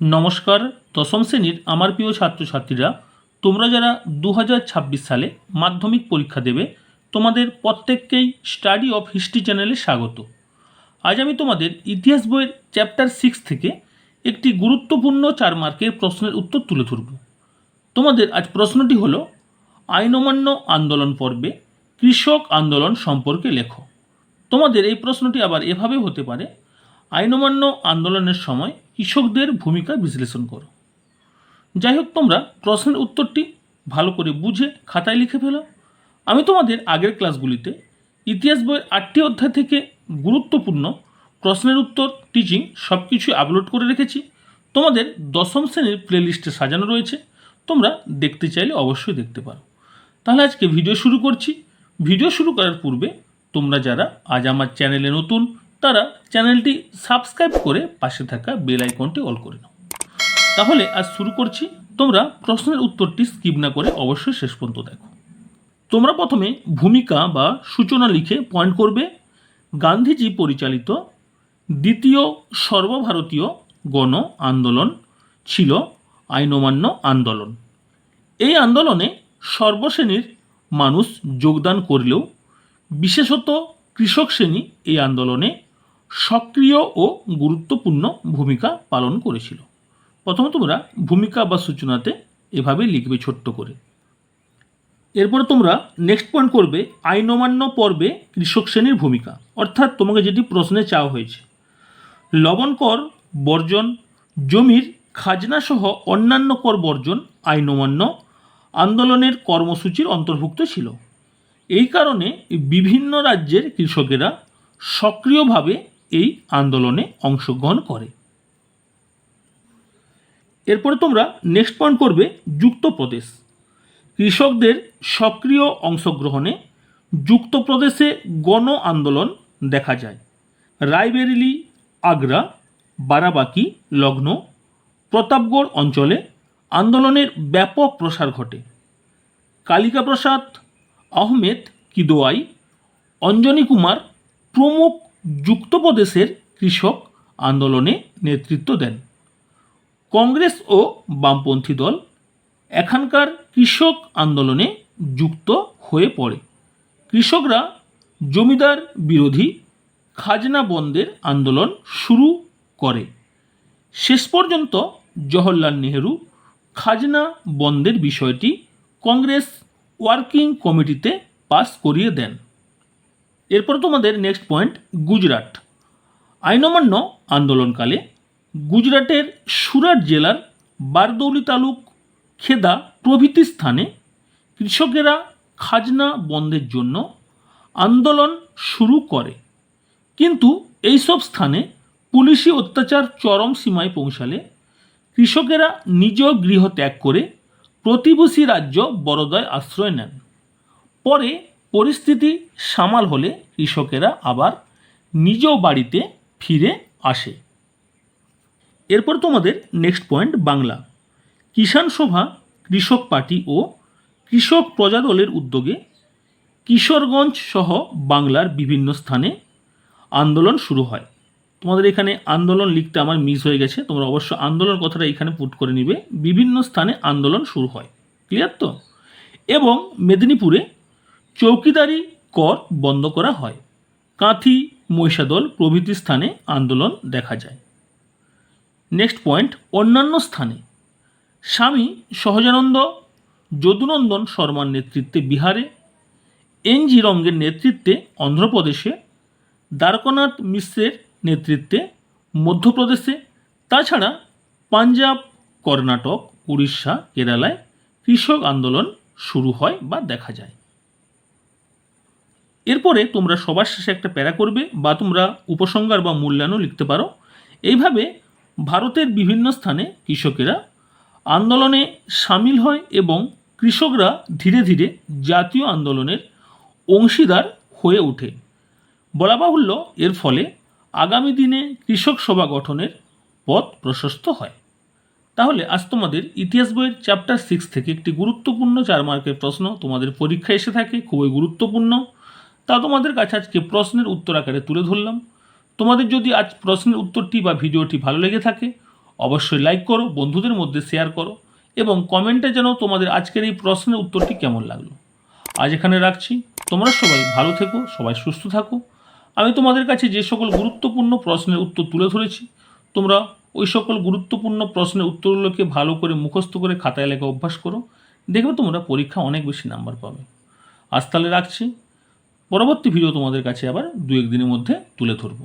নমস্কার, দশম শ্রেণির আমার প্রিয় ছাত্রছাত্রীরা, তোমরা যারা দু হাজার ছাব্বিশ সালে মাধ্যমিক পরীক্ষা দেবে, তোমাদের প্রত্যেককেই স্টাডি অফ হিস্ট্রি চ্যানেলে স্বাগত। আজ আমি তোমাদের ইতিহাস বইয়ের চ্যাপ্টার সিক্স থেকে একটি গুরুত্বপূর্ণ চার মার্কের প্রশ্নের উত্তর তুলে ধরব। তোমাদের আজ প্রশ্নটি হলো আইন অমান্য আন্দোলন পর্বে কৃষক আন্দোলন সম্পর্কে লেখো। তোমাদের এই প্রশ্নটি আবার এভাবে হতে পারে আইন অমান্য আন্দোলনের সময় কৃষকদের ভূমিকা বিশ্লেষণ করো। যাই হোক তোমরা প্রশ্নের উত্তরটি ভালো করে বুঝে খাতায় লিখে ফেলো। আমি তোমাদের আগের ক্লাসগুলিতে ইতিহাস বইয়ের আটটি অধ্যায় থেকে গুরুত্বপূর্ণ প্রশ্নের উত্তর টিচিং সব কিছু আপলোড করে রেখেছি। তোমাদের দশম শ্রেণির প্লেলিস্টে সাজানো রয়েছে। তোমরা দেখতে চাইলে অবশ্যই দেখতে পারো। তাহলে আজকে ভিডিও শুরু করছি। ভিডিও শুরু করার পূর্বে তোমরা যারা আজ আমার চ্যানেলে নতুন তারা চ্যানেলটি সাবস্ক্রাইব করে পাশে থাকা বেল আইকনটি অল করে নাও। তাহলে আজ শুরু করছি। তোমরা প্রশ্নের উত্তরটি স্কিপ না করে অবশ্যই শেষ পর্যন্ত দেখো। তোমরা প্রথমে ভূমিকা বা সূচনা লিখে পয়েন্ট করবে। গান্ধীজি পরিচালিত দ্বিতীয় সর্বভারতীয় গণ আন্দোলন ছিল আইন অমান্য আন্দোলন। এই আন্দোলনে সর্বশ্রেণীর মানুষ যোগদান করলেও, বিশেষত কৃষক শ্রেণি এই আন্দোলনে সক্রিয় ও গুরুত্বপূর্ণ ভূমিকা পালন করেছিল। প্রথমে তোমরা ভূমিকা বা সূচনাতে এভাবে লিখবে ছোট্ট করে। এরপরে তোমরা নেক্সট পয়েন্ট করবে আইন অমান্য পর্বে কৃষক শ্রেণির ভূমিকা। অর্থাৎ তোমাকে যেটি প্রশ্নে চাওয়া হয়েছে, লবণ কর, বর্জন, জমির খাজনা সহ অন্যান্য কর বর্জন আইন অমান্য আন্দোলনের কর্মসূচির অন্তর্ভুক্ত ছিল। এই কারণে বিভিন্ন রাজ্যের কৃষকেরা সক্রিয়ভাবে এই আন্দোলনে অংশগ্রহণ করে। এরপরে তোমরা নেক্সট পয়েন্ট করবে যুক্তপ্রদেশ। কৃষকদের সক্রিয় অংশগ্রহণে যুক্তপ্রদেশে গণ আন্দোলন দেখা যায়। রায়বেরিলি, আগ্রা, বারাবাকি, লগ্ন, প্রতাপগড় অঞ্চলে আন্দোলনের ব্যাপক প্রসার ঘটে। কালিকা প্রসাদ আহমেদ কিদোয়াই, অঞ্জনী কুমার প্রমুখ যুক্তপ্রদেশের কৃষক আন্দোলনে নেতৃত্ব দেন। কংগ্রেস ও বামপন্থী দল এখানকার কৃষক আন্দোলনে যুক্ত হয়ে পড়ে। কৃষকরা জমিদার বিরোধী খাজনা বন্ধের আন্দোলন শুরু করে। শেষ পর্যন্ত জওহরলাল নেহেরু খাজনা বন্ধের বিষয়টি কংগ্রেস ওয়ার্কিং কমিটিতে পাস করিয়ে দেন। এরপর তোমাদের নেক্সট পয়েন্ট গুজরাট। আইন অমান্য আন্দোলনকালে গুজরাটের সুরাট জেলার বারদৌলি তালুক খেদা প্রভৃতি স্থানে কৃষকেরা খাজনা বন্ধের জন্য আন্দোলন শুরু করে। কিন্তু এইসব স্থানে পুলিশি অত্যাচার চরম সীমায় পৌঁছালে কৃষকেরা নিজ গৃহ ত্যাগ করে প্রতিবেশী রাজ্য বরোদায় আশ্রয় নেন। পরে পরিস্থিতি সামাল হলে কৃষকেরা আবার নিজ বাড়িতে ফিরে আসে। এরপর তোমাদের নেক্সট পয়েন্ট বাংলা। কিষাণ সভা, কৃষক পার্টি ও কৃষক প্রজাদলের উদ্যোগে কিশোরগঞ্জ সহ বাংলার বিভিন্ন স্থানে আন্দোলন শুরু হয়। তোমাদের এখানে আন্দোলন লিখতে আমার মিস হয়ে গেছে, তোমরা অবশ্য আন্দোলন কথাটা এখানে পুট করে নিবে। বিভিন্ন স্থানে আন্দোলন শুরু হয়। ক্লিয়ার তো? এবং মেদিনীপুরে চৌকিদারি কর বন্ধ করা হয়। কাঁথি, মহিষাদল প্রভৃতি স্থানে আন্দোলন দেখা যায়। নেক্সট পয়েন্ট অন্যান্য স্থানে। স্বামী সহজানন্দ, যদুনন্দন শর্মার নেতৃত্বে বিহারে, এন জি রঙ্গের নেতৃত্বে অন্ধ্রপ্রদেশে, দ্বারকনাথ মিশ্রের নেতৃত্বে মধ্যপ্রদেশে, তাছাড়া পাঞ্জাব, কর্ণাটক, উড়িষ্যা, কেরালায় কৃষক আন্দোলন শুরু হয় বা দেখা যায়। এরপরে তোমরা সবার শেষে একটা প্যারা করবে বা তোমরা উপসংহার বা মূল্যায়নও লিখতে পারো। এইভাবে ভারতের বিভিন্ন স্থানে কৃষকেরা আন্দোলনে সামিল হয় এবং কৃষকরা ধীরে ধীরে জাতীয় আন্দোলনের অংশীদার হয়ে ওঠে। বলা বাহুল্য, এর ফলে আগামী দিনে কৃষক সভা গঠনের পথ প্রশস্ত হয়। তাহলে আজ তোমাদের ইতিহাস বইয়ের চ্যাপ্টার সিক্স থেকে একটি গুরুত্বপূর্ণ চার মার্কের প্রশ্ন তোমাদের পরীক্ষায় এসে থাকে, খুবই গুরুত্বপূর্ণ। তা তোমাদের কাছে আজকে প্রশ্নের উত্তর আকারে তুলে ধরলাম। তোমাদের যদি আজ প্রশ্নের উত্তরটি বা ভিডিওটি ভালো লেগে থাকে, অবশ্যই লাইক করো, বন্ধুদের মধ্যে শেয়ার করো এবং কমেন্টে যেন তোমাদের আজকের এই প্রশ্নের উত্তরটি কেমন লাগল। আজ এখানে রাখছি। তোমরা সবাই ভালো থেকো, সবাই সুস্থ থাকো। আমি তোমাদের কাছে যে সকল গুরুত্বপূর্ণ প্রশ্নের উত্তর তুলে ধরেছি, তোমরা ওই সকল গুরুত্বপূর্ণ প্রশ্নের উত্তরগুলোকে ভালো করে মুখস্থ করে খাতায় লেখা অভ্যাস করো। দেখবে তোমরা পরীক্ষা অনেক বেশি নাম্বার পাবে। আজ তাহলে রাখছি। পরবর্তী ভিডিও তোমাদের কাছে আবার দু একদিনের মধ্যে তুলে ধরবো।